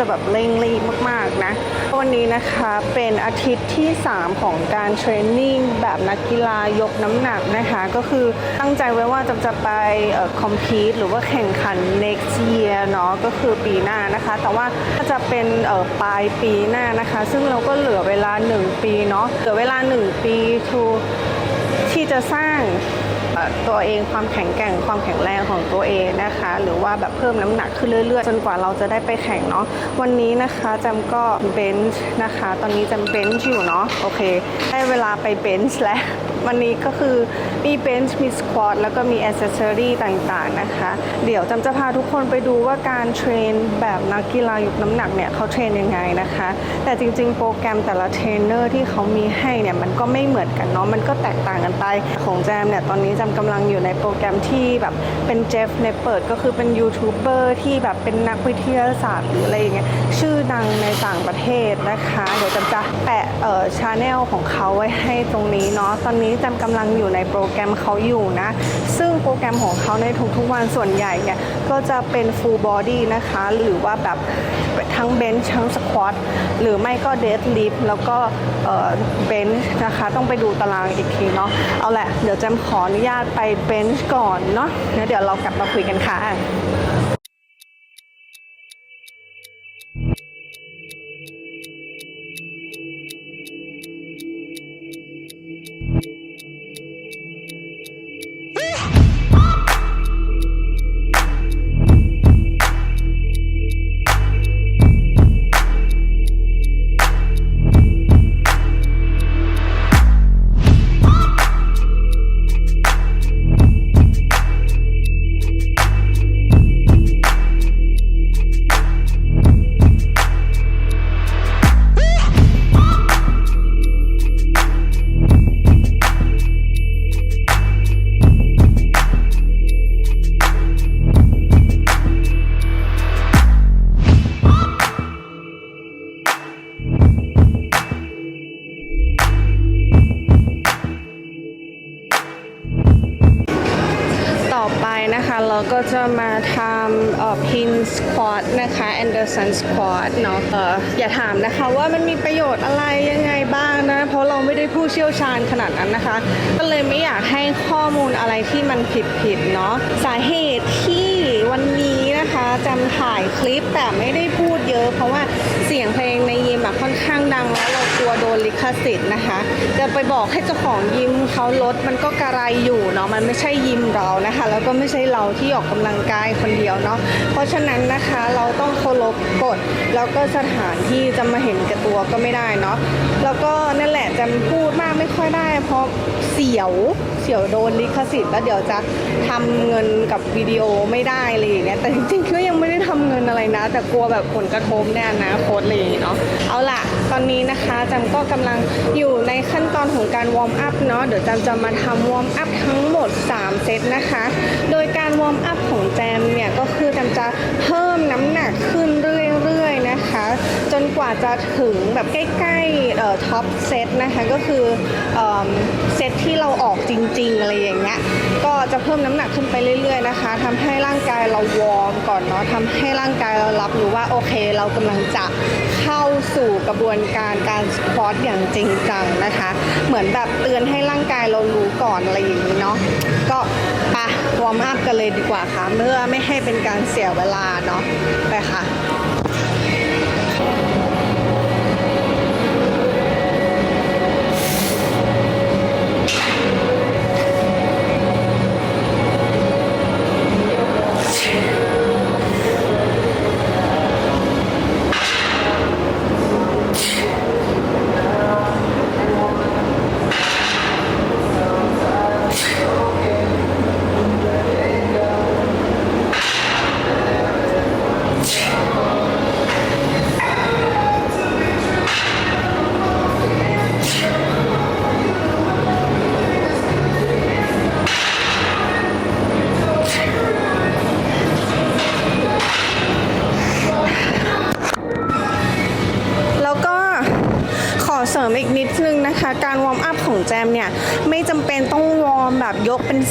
จะแบบเร่งรีบมากๆนะ วันนี้นะคะเป็นอาทิตย์ที่ 3 ของการเทรนนิ่งแบบนักกีฬายกน้ำหนักนะคะ ก็คือตั้งใจไว้ว่าจะจะไปคอมพีตหรือว่าแข่งขัน next year เนาะก็คือปีหน้านะคะ แต่ว่าจะเป็นเอ่อปลายปีหน้านะคะ ซึ่งเราก็เหลือเวลา 1 ปีเนาะเหลือเวลา 1 ปีทูที่จะสร้าง ตัวเองความแข็งแกร่งความแข็งแรงของตัวเองนะคะ หรือว่าแบบเพิ่มน้ำหนักขึ้นเรื่อยๆ จนกว่าเราจะได้ไปแข่งเนาะวันนี้นะคะจำก็เบนช์นะคะ ตอนนี้จำเบนช์อยู่เนาะโอเค ได้เวลาไปเบนช์แล้ว วันนี้ก็คือมีเบนช์มีสควอตแล้วก็มีอ c เซสซอรี่ต่างๆนะคะ เดี๋ยวจำจะพาทุกคนไปดูว่าการเทรนแบบนักกีฬายกน้ำหนักเนี่ยเขาเทรนยังไงนะคะ แต่จริงๆ โปรแกรมแต่ละเทรนเนอร์ที่เขามีให้เนี่ยมันก็ไม่เหมือนกันเนาะมันก็แตกต่างกันไปของแจมเนี่ยตอนนี้จำกำลังอยู่ในโปรแกรมที่แบบเป็นเจฟเนเปิดก็คือเป็นยูทูบเบอร์ที่แบบเป็นนักวิทยาศาสตร์หรืออะไรอย่างเงี้ยชื่อดังในต่างประเทศนะคะ เดี๋ยวจำจะแปะเอ่อชาแนลของเขาไว้ให้ตรงนี้เนาะตอนนี้จำกำลังอยู่ในโปรแกรมเขาอยู่นะ ซึ่งโปรแกรมของเขาในทุกๆวันส่วนใหญ่เนี่ย ก็จะเป็น full body นะคะ หรือว่าแบบทั้งเบนช์ทั้งสควอตหรือไม่ก็เดดลิฟแล้วก็เบนช์นะคะ ต้องไปดูตารางอีกทีเนาะเอาแหละ เดี๋ยวจำขออนุญาตไปเบนช์ก่อนเนาะแล้วเดี๋ยวเรากลับมาคุยกันค่ะ Đầm. วโดนลิขสิทธิ์นะคะ จะไปบอกให้เจ้าของยิมเขาลดมันก็กระไรอยู่เนาะมันไม่ใช่ยิมเรานะคะ แล้วก็ไม่ใช่เราที่ออกกำลังกายคนเดียวเนาะเพราะฉะนั้นนะคะเราต้องเคารพกฎแล้วก็สถานที่จะมาเห็นแก่ตัวก็ไม่ได้เนาะแล้วก็นั่นแหละจะพูดมากไม่ค่อยได้ เพราะเสียวเสียวโดนลิขสิทธิ์แล้วเดี๋ยวจะทำเงินกับวิดีโอไม่ได้อะไรอย่างเงี้ยแต่จริงๆก็ยังไม่ได้ทำเงินอะไรนะ แต่กลัวแบบผลกระทบในอนาคตรเงี้ยเนาะเอาล่ะตอนนี้นะคะจะำก็กำลังอยู่ในขั้นตอนของการวอร์มอัพเนาะเดี๋ยวจำจะมาทำวอร์มอัพทั้งหมด 3 เซตนะคะ โดยการวอร์มอัพของแจมเนี่ยก็คือจำจะเพิ่มน้ำหนักขึ้นเรื่อยๆนะคะ จนกว่าจะถึงแบบใกล้ๆเอ่อท็อปเซตนะคะก็คือเอิ่มเซตที่เราออกจริงๆอะไรอย่างเงี้ย จะเพิ่มน้ำหนักขึ้นไปเรื่อย ๆนะคะทำให้ร่างกายเราวอร์มก่อนเนาะทำให้ร่างกายเรารับรู้ว่าโอเค เรากำลังจะเข้าสู่กระบวนการการสควอตอย่างจริงจังนะคะ เหมือนแบบเตือนให้ร่างกายเรารู้ก่อนอะไรอย่างนี้เนาะก็ไปวอร์มอัพกันเลยดีกว่าค่ะ เมื่อไม่ให้เป็นการเสียเวลาเนาะไปค่ะ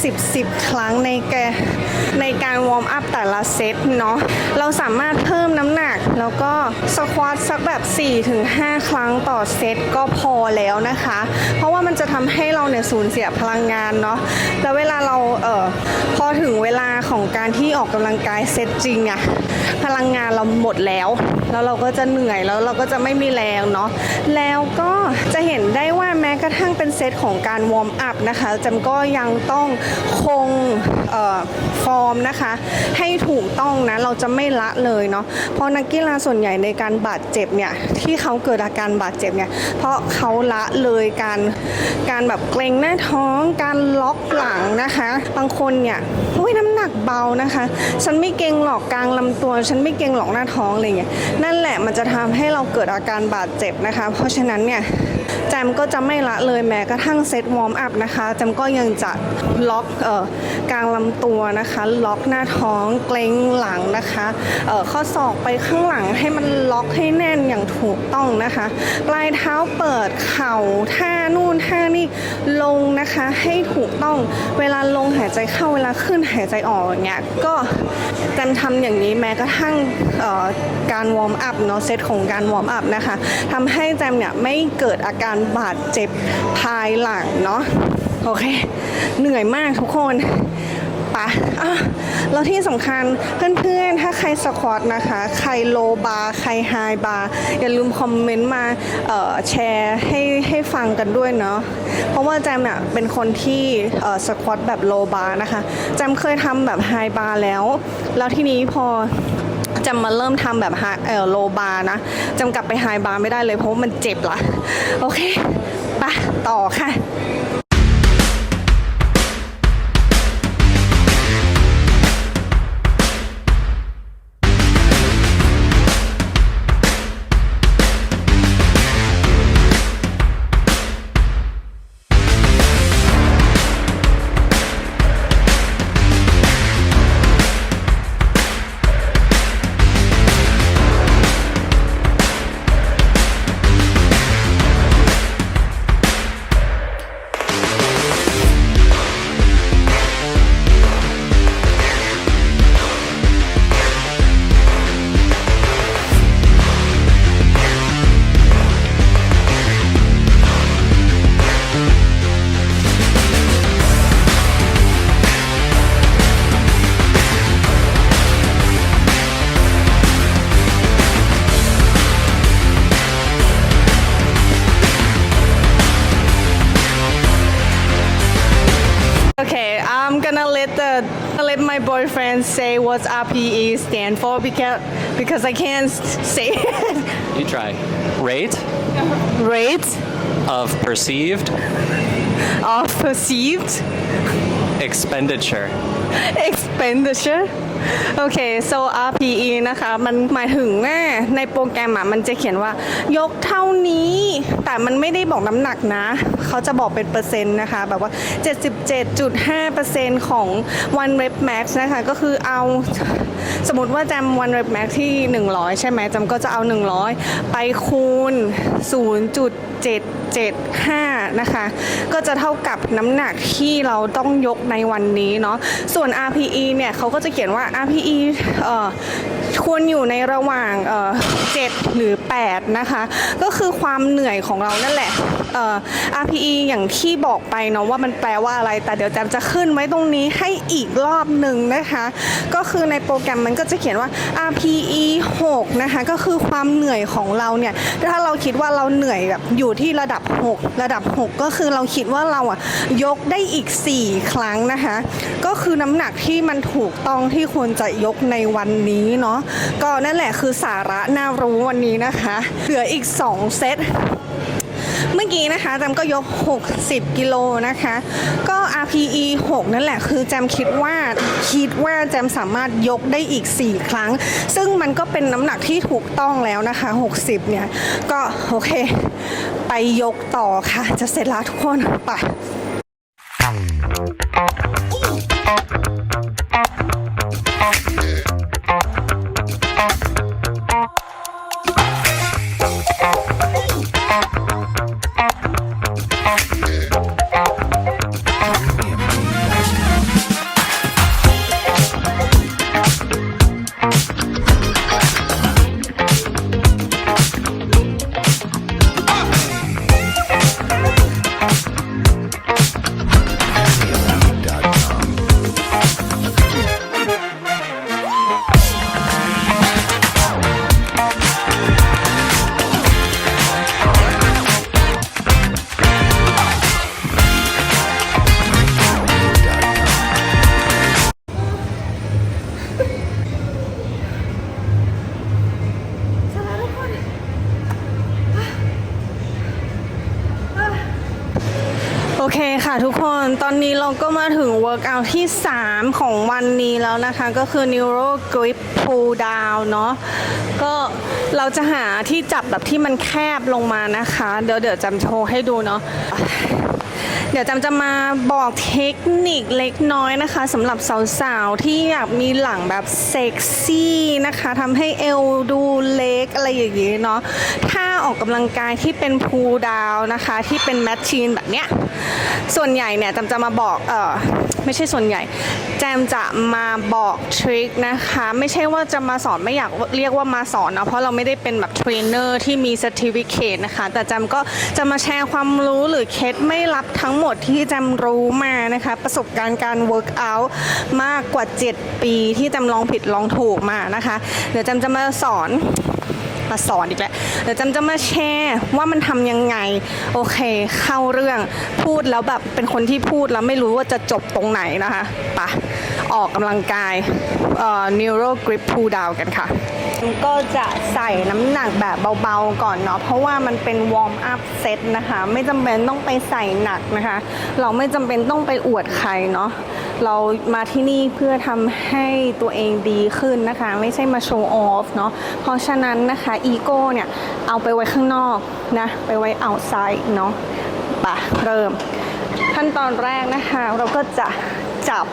10 10 ครั้งในแกในการวอร์มอัพแต่ละเซตเนาะเราสามารถเพิ่มน้ำหนัก แล้วก็สควอตสักแบบ 4-5 ครั้งต่อเซตก็พอแล้วนะคะ เพราะว่ามันจะทำให้เราเนี่ยสูญเสียพลังงานเนาะแล้วเวลาเราเออพอถึงเวลาของการที่ออกกำลังกายเซตจริงอะ ลังงานเราหมดแล้ว แล้วเราก็จะเหนื่อยแล้วเราก็จะไม่มีแรงเนาะแล้วก็จะเห็นได้ว่าแม้กระทั่งเป็นเซตของการวอร์มอัพนะคะจำก็ยังต้องคงเอ่อฟอร์มนะคะให้ถูกต้องนะเราจะไม่ละเลยเนาะเพราะนักกีฬาส่วนใหญ่ในการบาดเจ็บเนี่ยที่เขาเกิดอาการบาดเจ็บเนี่ยเพราะเขาละเลยการการแบบเกรงหน้าท้องการล็อกหลังนะคะ บางคนเนี่ยโอ้ยน้ำหนักเบานะคะ ฉันไม่เกรงหรอกกลางลำตัวฉันไม่เกรงหรอกหน้าท้องอะไรเงี้ยนั่นแหละมันจะทำให้เราเกิดอาการบาดเจ็บนะคะ เพราะฉะนั้นเนี่ยแจมก็จะไม่ละเลยแม้กระทั่งเซตวอร์มอัพนะคะแจมก็ยังจะล็อกเอ่อกลางลำตัวนะคะ ล็อกหน้าท้องเกรงหลังนะคะเอ่อข้อศอกไปข้างหลังให้มันล็อกให้แน่นอย่างถูกต้องนะคะ ปลายเท้าเปิดเข่าท่านู่นท่าน ลงนะคะให้ถูกต้องเวลาลงหายใจเข้าเวลาขึ้นหายใจออกอย่างเงี้ยก็แจมทำอย่างนี้แม้กระทั่งการวอร์มอัพเนาะเซตของการวอร์มอัพนะคะทำให้แจมเนี่ยไม่เกิดอาการบาดเจ็บภายหลังเนาะโอเค เหนื่อยมากทุกคนะอะแล้วที่สำคัญเพื่อนๆ ถ้าใครสควอตนะคะ ใครโลบาร์ใครไฮบาร์อย่าลืมคอมเมนต์มาแชร์ให้ให้ฟังกันด้วยเนาะเพราะว่าแจมเนี่ยเป็นคนที่สควอตแบบโลบาร์นะคะแจมเคยทำแบบไฮบาร์แล้ว แล้วทีนี้พอจำมาเริ่มทำแบบเออโลบาร์นะจำกลับไปไฮบาร์ไม่ได้เลยเพราะว่ามันเจ็บละโอเคไปต่อค่ะ let my boyfriend say what RPE stand for because because I can't say it. You try. Rate Rate of perceived of perceived expenditure. expenditure โอเค so RPE นะคะ มันหมายถึงว่ในโปรแกรมอะมันจะเขียนว่ายกเท่านี้ แต่มันไม่ได้บอกน้ำหนักนะ เขาจะบอกเป็นเปอร์เซ็นต์นะคะ แบบว่า 77.5%ของ one rep max นะคะ ก็คือเอาสมมติว่าจำ one rep max ที่ 100 ใช่ไหมจำก็จะเอา 100 ไปคูณ775 นะคะ ก็จะเท่ากับน้ำหนักที่เราต้องยกในวันนี้เนาะ ส่วน RPE เนี่ยเขาก็จะเขียนว่า RPE เอ่อควรอยู่ในระหว่างเอ่อ7หรือ 8 นะคะ ก็คือความเหนื่อยของเรานั่นแหละเอ่อ RPE อย่างที่บอกไปเนาะว่ามันแปลว่าอะไร แต่เดี๋ยวแจมจะขึ้นไว้ตรงนี้ให้อีกรอบหนึ่งนะคะ ก็คือในโปรแกรมมันก็จะเขียนว่า RPE 6 นะคะ ก็คือความเหนื่อยของเราเนี่ย ถ้าเราคิดว่าเราเหนื่อยแบบอยู่ที่ระดับ 6 ระดับ 6 ก็คือเราคิดว่าเราอะยกได้อีก 4 ครั้งนะคะ ก็คือน้ำหนักที่มันถูกต้องที่ควรจะยกในวันนี้เนาะ ก็นั่นแหละคือสาระน่ารู้วันนี้นะคะเหลืออีก 2 เซตเมื่อกี้นะคะแจมก็ยก 60 กิโลนะคะ ก็ RPE 6 นั่นแหละคือแจมคิดว่าคิดว่าแจมสามารถยกได้อีก 4 ครั้ง ซึ่งมันก็เป็นน้ำหนักที่ถูกต้องแล้วนะคะ 60 เนี่ย ก็โอเค ไปยกต่อค่ะ จะเสร็จแล้วทุกคนไป ตอนนี้เราก็มาถึงเวิร์กอัลที่ 3 ของวันนี้แล้วนะคะ ก็คือ Neuro Grip Pull Down เนาะก็เราจะหาที่จับแบบที่มันแคบลงมานะคะ เดี๋ยวเดี๋ยวจำโชว์ให้ดูเนาะ เดี๋ยวจำจะมาบอกเทคนิคเล็กน้อยนะคะสำหรับสาวๆ ที่อยากมีหลังแบบเซ็กซี่นะคะทำให้เอวดูเล็กอะไรอย่างนี้เนาะถ้าออกกำลังกายที่เป็นพูลดาวนะคะ ที่เป็นแมชชีนแบบเนี้ยส่วนใหญ่เนี่ยจำจะมาบอกเออ ไม่ใช่ส่วนใหญ่ แจมจะมาบอกทริคนะคะ ไม่ใช่ว่าจะมาสอนไม่อยากเรียกว่ามาสอนนะเพราะเราไม่ได้เป็นแบบเทรนเนอร์ที่มี c e r t i f i c a t e นะคะ แต่แจมก็จะมาแชร์ความรู้หรือเคล็ดไม่ลับทั้งหมดที่แจมรู้มานะคะ ประสบการณ์การ work out มากกว่า 7 ปีที่แจมลองผิดลองถูกมานะคะ เดี๋ยวแจมจะมาสอน มาสอนอีกแล้วเดี๋ยวจำจะมาแชร์ว่ามันทำยังไง โอเค เข้าเรื่องพูดแล้วแบบเป็นคนที่พูดแล้วไม่รู้ว่าจะจบตรงไหนนะคะปะออกกำลังกายเอ่อ neuro grip pull down กันค่ะ ก็จะใส่น้ำหนักแบบเบาๆก่อนเนาะเพราะว่ามันเป็นวอร์มอัพเซตนะคะ ไม่จำเป็นต้องไปใส่หนักนะคะ เราไม่จำเป็นต้องไปอวดใครเนาะเรามาที่นี่เพื่อทำให้ตัวเองดีขึ้นนะคะ ไม่ใช่มาโชว์ออฟเนาะเพราะฉะนั้นนะคะอีโก้เนี่ย เอาไปไว้ข้างนอกนะ ไปไว้เอาไซด์เนาะปะเริ่ม ขั้นตอนแรกนะคะ เราก็จะจับ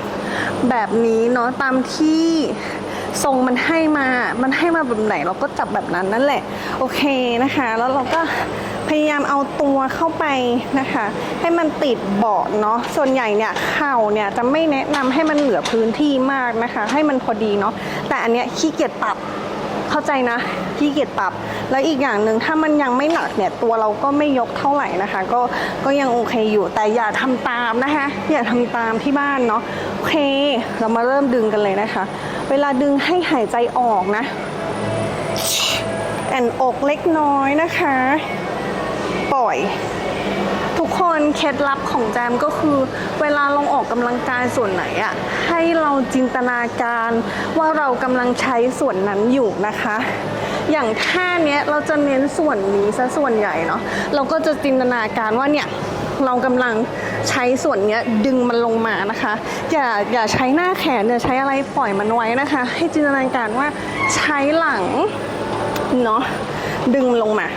แบบนี้เนาะตามที่ ทรงมันให้มา มันให้มาแบบไหนเราก็จับแบบนั้นนั่นแหละ โอเคนะคะ แล้วเราก็พยายามเอาตัวเข้าไปนะคะ ให้มันติดเบาะเนาะส่วนใหญ่เนี่ยเข่าเนี่ยจะไม่แนะนำให้มันเหลือพื้นที่มากนะคะ ให้มันพอดีเนาะแต่อันเนี้ยขี้เกียจปรับ เข้าใจนะขี้เกียจปรับ แล้วอีกอย่างหนึ่งถ้ามันยังไม่หนักเนี่ยตัวเราก็ไม่ยกเท่าไหร่นะคะ ก็ก็ยังโอเคอยู่แต่อย่าทำตามนะคะ อย่าทำตามที่บ้านเนาะโอเค เรามาเริ่มดึงกันเลยนะคะ เวลาดึงให้หายใจออกนะแอนอกเล็กน้อยนะคะ ปล่อย กคนเคล็ดลับของแจมก็คือ เวลาลงออกกำลังกายส่วนไหนอะให้เราจินตนาการว่าเรากำลังใช้ส่วนนั้นอยู่นะคะ อย่างท่าเนี้ยเราจะเน้นส่วนนี้ซะส่วนใหญ่เนาะเราก็จะจินตนาการว่าเนี่ยเรากำลังใช้ส่วนเนี้ยดึงมันลงมานะคะ อย่าอย่าใช้หน้าแขนอย่าใช้อะไรปล่อยมันไว้นะคะ ให้จินตนาการว่าใช้หลังเนาะดึงลงมา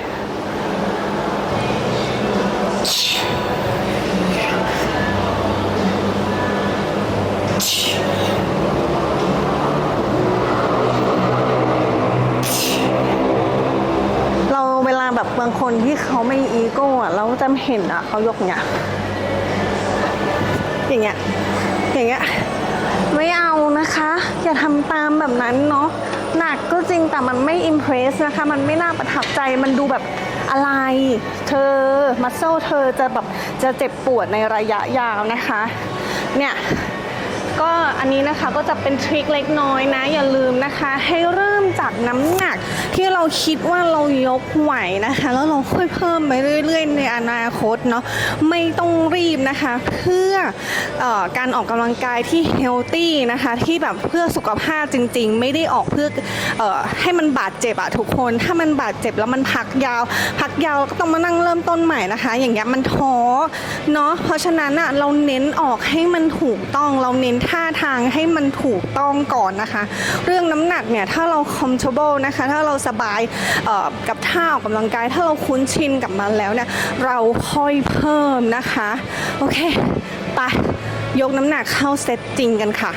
แบบบางคนที่เขาไม่อีโก้อะเราจะเห็นอะเขายกเนี้ยอย่างเงี้ยอย่างเงี้ยไม่เอานะคะ อย่าทำตามแบบนั้นเนาะหนักก็จริงแต่มันไม่อิมเพรสนะคะ มันไม่น่าประทับใจมันดูแบบอะไร เธอมัสเซลเธอจะแบบจะเจ็บปวดในระยะยาวนะคะ เนี่ย ก็อันนี้นะคะก็จะเป็นทริคเล็กน้อยนะ อย่าลืมนะคะ ให้เริ่มจากน้ำหนักที่เราคิดว่าเรายกไหวนะคะ แล้วเราค่อยเพิ่มไปเรื่อย ๆ ในอนาคตเนาะไม่ต้องรีบนะคะ เพื่อออการออกกำลังกายที่เฮลตี้นะคะ ที่แบบเพื่อสุขภาพจริง ๆ ไม่ได้ออกเพื่อออให้มันบาดเจ็บอะทุกคน ถ้ามันบาดเจ็บแล้วมันพักยาว พักยาวก็ต้องมานั่งเริ่มต้นใหม่นะคะ อย่างเงี้ยมันท้อเนาะเพราะฉะนั้นอะเราเน้นออกให้มันถูกต้องเราเน้นท่าทางให้มันถูกต้องก่อนนะคะ เรื่องน้ำหนักเนี่ยถ้าเรา comfortable นะคะถ้าเราสบายกับท่าออกกำลังกาย ถ้าเราคุ้นชินกับมันแล้วเนี่ยเราค่อยเพิ่มนะคะ โอเค ไป ยกน้ำหนักเข้าเซตจริงกันค่ะ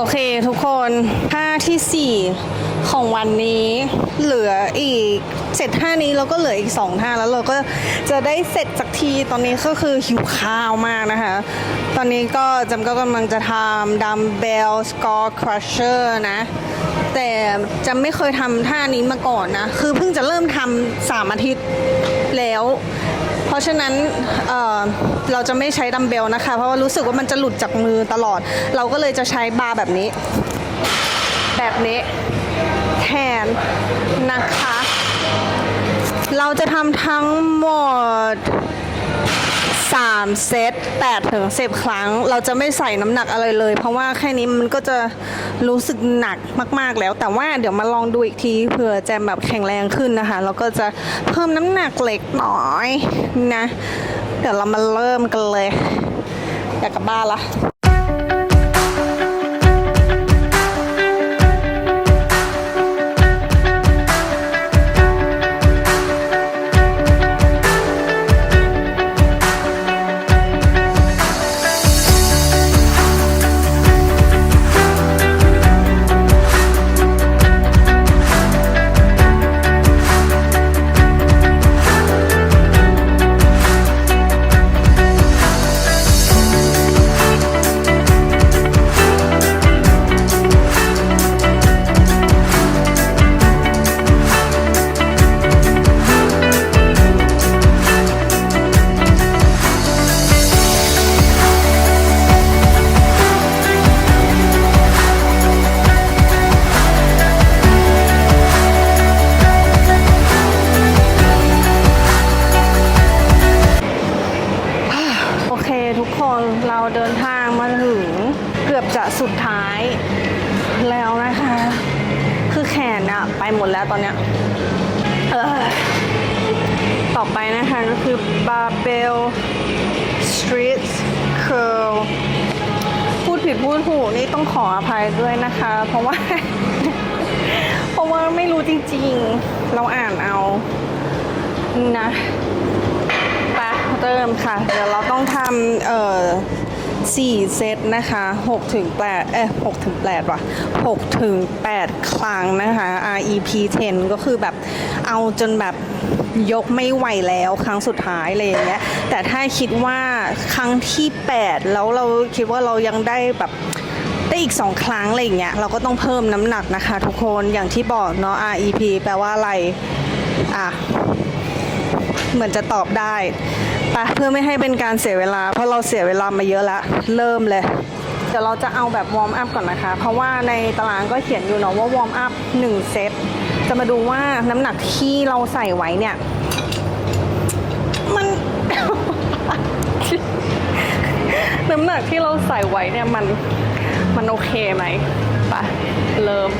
โอเคทุกคนท่าที่ 4 ของวันนี้เหลืออีกเสร็จท่านี้เราก็เหลืออีก2ท่าแล้วเราก็จะได้เสร็จสักทีตอนนี้ก็คือหิวข้าวมากนะคะ ตอนนี้ก็จำก็กำลังจะทำดัมเบลสกอร์ครัชเชอร์นะ แต่จำไม่เคยทำท่านี้มาก่อนนะ คือเพิ่งจะเริ่มทำสามอาทิตย์แล้ว เพราะฉะนั้นเเราจะไม่ใช้ดัมเบลนะคะ เพราะว่ารู้สึกว่ามันจะหลุดจากมือตลอด เราก็เลยจะใช้บาร์แบบนี้ แบบนี้แทนนะคะ เราจะทำทั้งหมด 3 เซต8ถึง10 ครั้ง เราจะไม่ใส่น้ำหนักอะไรเลย เพราะว่าแค่นี้มันก็จะรู้สึกหนักมาก ๆแล้ว แต่ว่าเดี๋ยวมาลองดูอีกทีเผื่อแจมแบบแข็งแรงขึ้นนะคะ แล้วก็จะเพิ่มน้ำหนักเล็กน้อยนะ เดี๋ยวเรามาเริ่มกันเลย อยากกลับบ้านละ นะไปเริ่มค่ะ เดี๋ยวเราต้องทำเอ่อสี่เซตนะคะ6ถึง8เอ้ย6ถึง8ว่ะ6ถึง8ครั้งนะคะ REP 10 ก็คือแบบเอาจนแบบยกไม่ไหวแล้วครั้งสุดท้ายอะไรอย่างเงี้ย แต่ถ้าคิดว่าครั้งที่ 8 แล้วเราคิดว่าเรายังได้แบบได้อีก 2 ครั้งอะไรอย่างเงี้ย เราก็ต้องเพิ่มน้ำหนักนะคะทุกคนอย่างที่บอกเนาะ REP แปลว่าอะไร อะ เหมือนจะตอบได้ไปเพื่อไม่ให้เป็นการเสียเวลา เพราะเราเสียเวลามาเยอะละเริ่มเลย เดี๋ยวเราจะเอาแบบวอร์มอัพก่อนนะคะ เพราะว่าในตารางก็เขียนอยู่เนาะว่าวอร์มอัพ1เซตจะมาดูว่าน้ำหนักที่เราใส่ไว้เนี่ย มัน น้ำหนักที่เราใส่ไว้เนี่ยมันมันโอเคไหมไปเริ่ม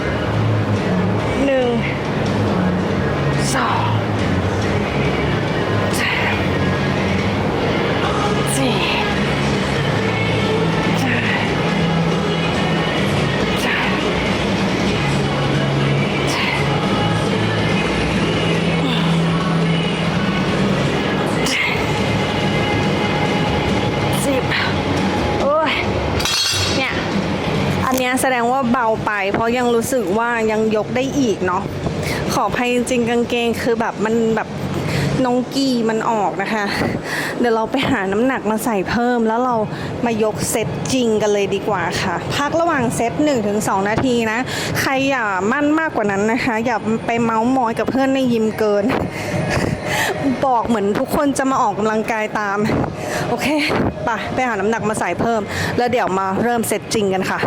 ราะยังรู้สึกว่ายังยกได้อีกเนาะขอภัยจริงกางเกงคือแบบมันแบบนองกีมันออกนะคะ เดี๋ยวเราไปหาน้ำหนักมาใส่เพิ่ม แล้วเรามายกเซตจริงกันเลยดีกว่าค่ะ พักระหว่างเซต1-2 นาทีนะ ใครอย่ามั่นมากกว่านั้นนะคะ อย่าไปเมาส์มอยกับเพื่อนในยิมเกิน บอกเหมือนทุกคนจะมาออกกำลังกายตาม โอเคไปไปหาน้ำหนักมาใส่เพิ่ม แล้วเดี๋ยวมาเริ่มเซตจริงกันค่ะ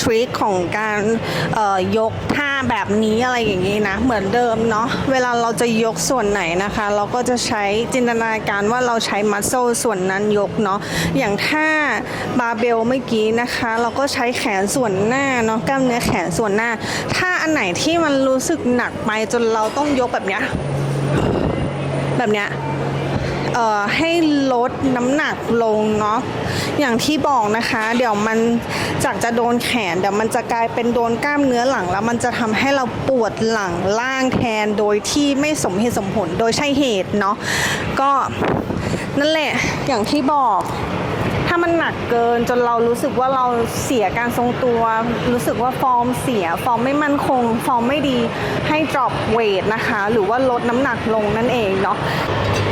ทริคของการยกท่าแบบนี้อะไรอย่างนี้นะ เหมือนเดิมเนาะเวลาเราจะยกส่วนไหนนะคะ เราก็จะใช้จินตนาการว่าเราใช้มัสโซส่วนนั้นยกเนาะอย่างท่าบาเบลเมื่อกี้นะคะ เราก็ใช้แขนส่วนหน้าเนาะกล้ามเนื้อแขนส่วนหน้า ถ้าอันไหนที่มันรู้สึกหนักไปจนเราต้องยกแบบเนี้ยแบบเนี้ย ให้ลดน้ำหนักลงเนาะอย่างที่บอกนะคะ เดี๋ยวมันจากจะโดนแขนเดี๋ยวมันจะกลายเป็นโดนกล้ามเนื้อหลัง แล้วมันจะทำให้เราปวดหลังล่างแทนโดยที่ไม่สมเหตุสมผลโดยใช่เหตุเนาะก็นั่นแหละอย่างที่บอกถ้ามันหนักเกินจนเรารู้สึกว่าเราเสียการทรงตัว รู้สึกว่าฟอร์มเสีย ฟอร์มไม่มั่นคง ฟอร์มไม่ดีให้ drop weight นะคะ หรือว่าลดน้ำหนักลงนั่นเองเนาะเพราะ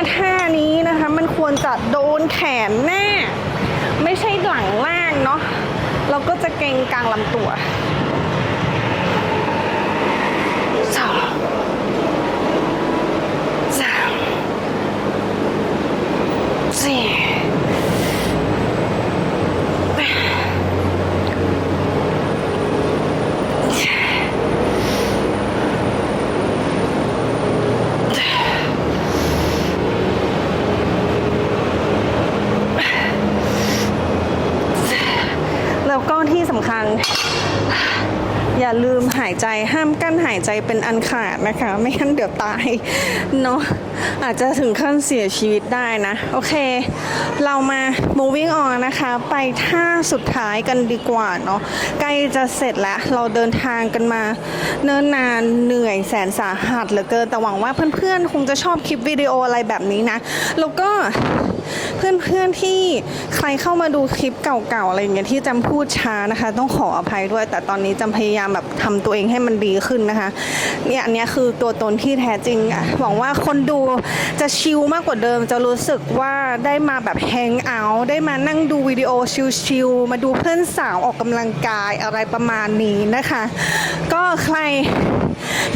ว่าท่านี้นะคะ มันควรจะโดนแขนหน้า ไม่ใช่หลังล่างเนาะเราก็จะเกรงกลางลำตัวสองสามสี่ แล้วก็ที่สำคัญ อย่าลืมหาย ใจห้ามกั้นหายใจเป็นอันขาดนะคะ ไม่งั้นเดี๋ยวตายเนาะอาจจะถึงขั้นเสียชีวิตได้นะ โอเค เรามา moving on นะคะ ไปท่าสุดท้ายกันดีกว่าเนาะใกล้จะเสร็จแล้ว เราเดินทางกันมา เนิ่นนานเหนื่อยแสนสาหัสเหลือเกินแต่หวังว่าเพื่อนๆ คงจะชอบคลิปวิดีโออะไรแบบนี้นะ แล้วก็ เพื่อนๆที่ใครเข้ามาดูคลิปเก่าๆอะไรอย่างเงี้ยที่จำพูดช้านะคะ ต้องขออภัยด้วย แต่ตอนนี้จำพยายามแบบทำตัวเองให้มันดีขึ้นนะคะเนี่ยอันนี้คือตัวตนที่แท้จริงอะหวังว่าคนดูจะชิลมากกว่าเดิม จะรู้สึกว่าได้มาแบบแฮงเอาท์ได้มานั่งดูวิดีโอชิลๆมาดูเพื่อนสาวออกกำลังกายอะไรประมาณนี้นะคะ ก็ใคร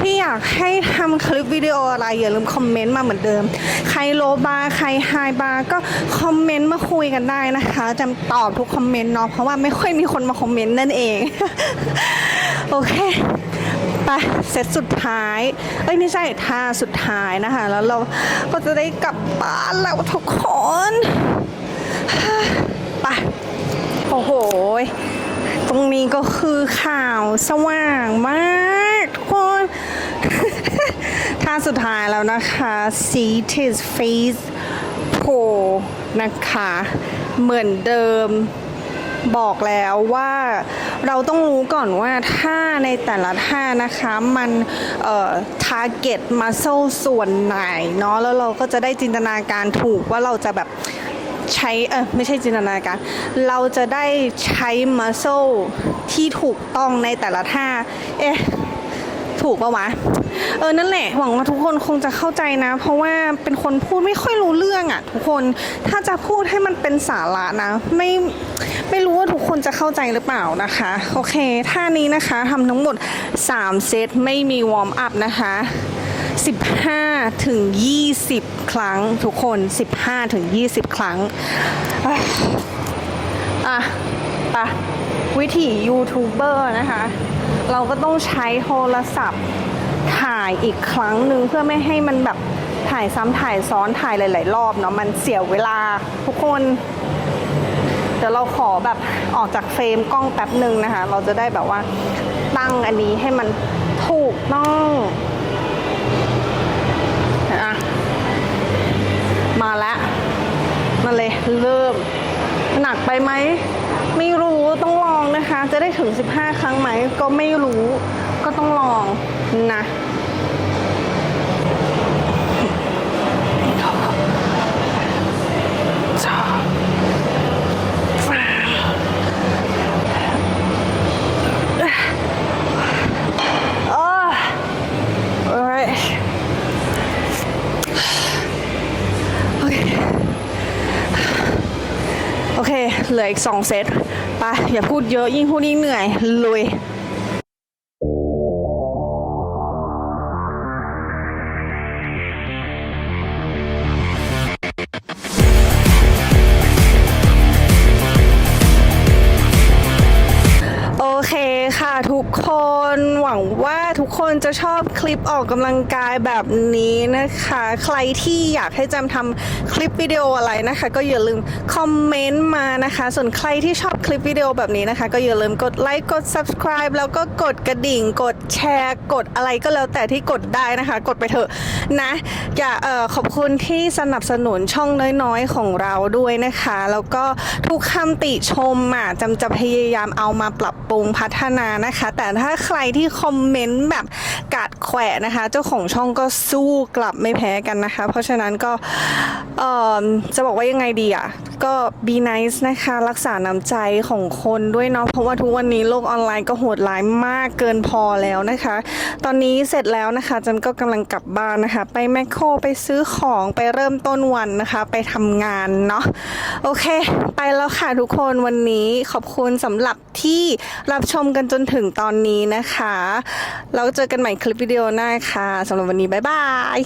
ที่อยากให้ทำคลิปวิดีโออะไรอย่าลืมคอมเมนต์มาเหมือนเดิม ใครโลบาร์ใครไฮบาร์ก็คอมเมนต์มาคุยกันได้นะคะจำตอบทุกคอมเมนต์เนาะเพราะว่าไม่ค่อยมีคนมาคอมเมนต์นั่นเอง โอเคไปเซตสุดท้าย เอ้ยไม่ใช่ท่าสุดท้ายนะคะ แล้วเราก็จะได้กลับบ้านแล้วทุกคนไปโอ้โห ตรงนี้ก็คือข่าวสว่างมาก สุดท้ายแล้วนะคะ see his face pull นะคะ เหมือนเดิมบอกแล้วว่าเราต้องรู้ก่อนว่าท่าในแต่ละท่านะคะมันเอ่อ target muscle ส่วนไหนเนาะแล้วเราก็จะได้จินตนาการถูกว่าเราจะแบบใช้เออไม่ใช่จินตนาการ เราจะได้ใช้ muscle ที่ถูกต้องในแต่ละท่า เอ๊ะ ถูกปะวะ เออนั่นแหละหวังว่าทุกคนคงจะเข้าใจนะ เพราะว่าเป็นคนพูดไม่ค่อยรู้เรื่องอะ่ะ ทุกคนถ้าจะพูดให้มันเป็นสาระนะ ไม่ไม่รู้ว่าทุกคนจะเข้าใจหรือเปล่านะคะโอเคท่านี้นะคะทำทั้งหมด 3 เซตไม่มีวอร์มอัพนะคะ15ถึง20 ครั้งทุกคน 15ถึง20 ครั้งอะปะวิถียูทูบเบอร์นะคะ เราก็ต้องใช้โทรศัพท์ ถ่ายอีกครั้งหนึ่งเพื่อไม่ให้มันแบบถ่ายซ้ำถ่ายซ้อนถ่ายหลาย ๆ รอบเนาะมันเสียเวลาทุกคน เดี๋ยวเราขอแบบออกจากเฟรมกล้องแป๊บหนึ่งนะคะ เราจะได้แบบว่าตั้งอันนี้ให้มันถูกต้องอะมาแล้วมาเลยเริ่มหนักไปไหม ไม่รู้ต้องลองนะคะ จะได้ถึง 15 ครั้งไหม ก็ไม่รู้ก็ต้องลอง นะสองสาอ้โอ้ยโอเคโอเคเหลืออีกสองเซต ไป อย่าพูดเยอะยิ่งพูดยิ่งเหนื่อย ลุย คนจะชอบคลิปออกกำลังกายแบบนี้นะคะ ใครที่อยากให้จำทำคลิปวิดีโออะไรนะคะ ก็อย่าลืมคอมเมนต์มานะคะ ส่วนใครที่ชอบคลิปวิดีโอแบบนี้นะคะ ก็อย่าลืมกดไลค์กด subscribe แล้วก็กดกระดิ่ง กดแชร์กดอะไรก็แล้วแต่ที่กดได้นะคะ กดไปเถอะนะ อย่าเออขอบคุณที่สนับสนุนช่องน้อยๆของเราด้วยนะคะ แล้วก็ทุกคำติชมอะจำจะพยายามเอามาปรับปรุงพัฒนานะคะ แต่ถ้าใครที่คอมเมนต์แบบกัดแขวะนะคะ เจ้าของช่องก็สู้กลับไม่แพ้กันนะคะ เพราะฉะนั้นก็จะบอกว่ายังไงดีอะ ก็ be nice นะคะ รักษาน้ำใจของคนด้วยเนาะเพราะว่าทุกวันนี้โลกออนไลน์ก็โหดร้ายมากเกินพอแล้วนะคะ ตอนนี้เสร็จแล้วนะคะจันก็กำลังกลับบ้านนะคะ ไปแมคโครไปซื้อของไปเริ่มต้นวันนะคะ ไปทำงานเนาะโอเค ไปแล้วค่ะทุกคนวันนี้ขอบคุณสำหรับที่รับชมกันจนถึงตอนนี้นะคะ เราเจอกันใหม่คลิปวิดีโอหน้าค่ะสำหรับวันนี้บ๊ายบาย